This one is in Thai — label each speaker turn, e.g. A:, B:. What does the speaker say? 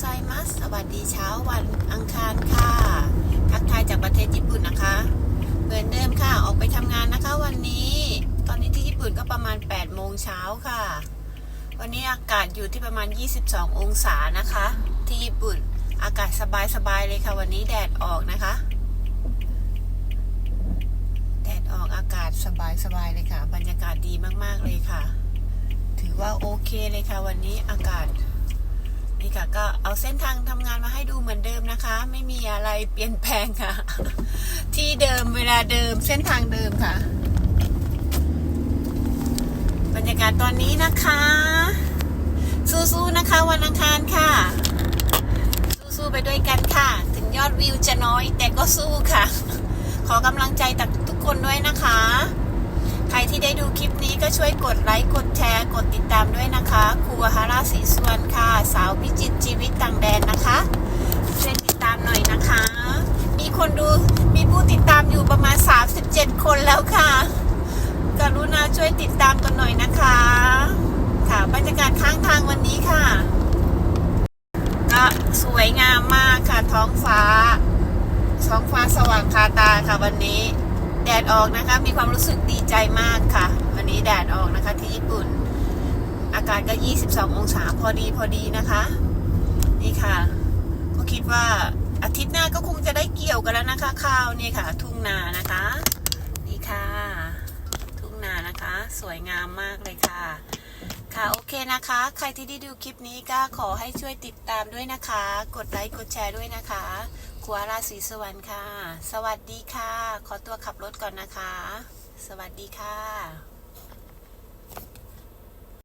A: ไซมัส สวัสดีเช้าวันอังคารค่ะ ทักทายจากประเทศญี่ปุ่นนะคะ เหมือนเดิมค่ะ ออกไปทำงานนะคะวันนี้ ตอนนี้ที่ญี่ปุ่นก็ประมาณ 8 โมงเช้าค่ะ วันนี้อากาศอยู่ที่ประมาณ 22 องศานะคะ ที่ญี่ปุ่น อากาศสบายๆเลยค่ะ วันนี้แดดออกนะคะ แดดออกอากาศสบายๆเลยค่ะ บรรยากาศดีมากๆเลยค่ะ ถือว่าโอเคเลยค่ะ วันนี้อากาศ นี่ค่ะ ก็เอาเส้นทางทำงานมาให้ดูเหมือนเดิมนะคะ ไม่มีอะไรเปลี่ยนแปลงค่ะ ที่เดิมเวลาเดิมเส้นทางเดิมค่ะ บรรยากาศตอนนี้นะคะ สู้ๆนะคะวันอังคารค่ะ สู้ๆไปด้วยกันค่ะ ถึงยอดวิวจะน้อย แต่ก็สู้ค่ะ ขอกำลังใจจากทุกคนด้วยนะคะ ใครที่ได้ดูคลิปนี้ก็ช่วยกดไลค์กดแชร์ กดติดตามด้วยนะคะ ครูฮาราศีสวนค่ะ สาวพิจิตชีวิตต่างแดนนะคะช่วยติดตามหน่อยนะคะ มีคนดูมีผู้ติดตามอยู่ประมาณ 37 คนแล้วค่ะ กรุณาช่วยติดตามกันหน่อยนะคะ ค่ะบรรยากาศข้างทางวันนี้ค่ะ ก็สวยงามมากค่ะท้องฟ้า ท้องฟ้าสว่างคาตาค่ะวันนี้ แดดออกนะคะ มีความรู้สึกดีใจมากค่ะ วันนี้แดดออกนะคะที่ญี่ปุ่นากาศก็ 22 องศาพอดีพอดีนะคะ นี่ค่ะ ก็คิดว่าอาทิตย์หน้าก็คงจะได้เกี่ยวกันแล้วนะคะ ข้าวนี่ค่ะ ทุ่งนานะคะ นี่ค่ะ ทุ่งนานะคะ สวยงามมากเลยค่ะ ค่ะโอเคนะคะ ใครที่ได้ดูคลิปนี้ก็ขอให้ช่วยติดตามด้วยนะคะ กดไลค์กดแชร์ด้วยนะคะครัวราศีสวรรค์ค่ะ สวัสดีค่ะ ขอตัวขับรถก่อนนะคะ สวัสดีค่ะ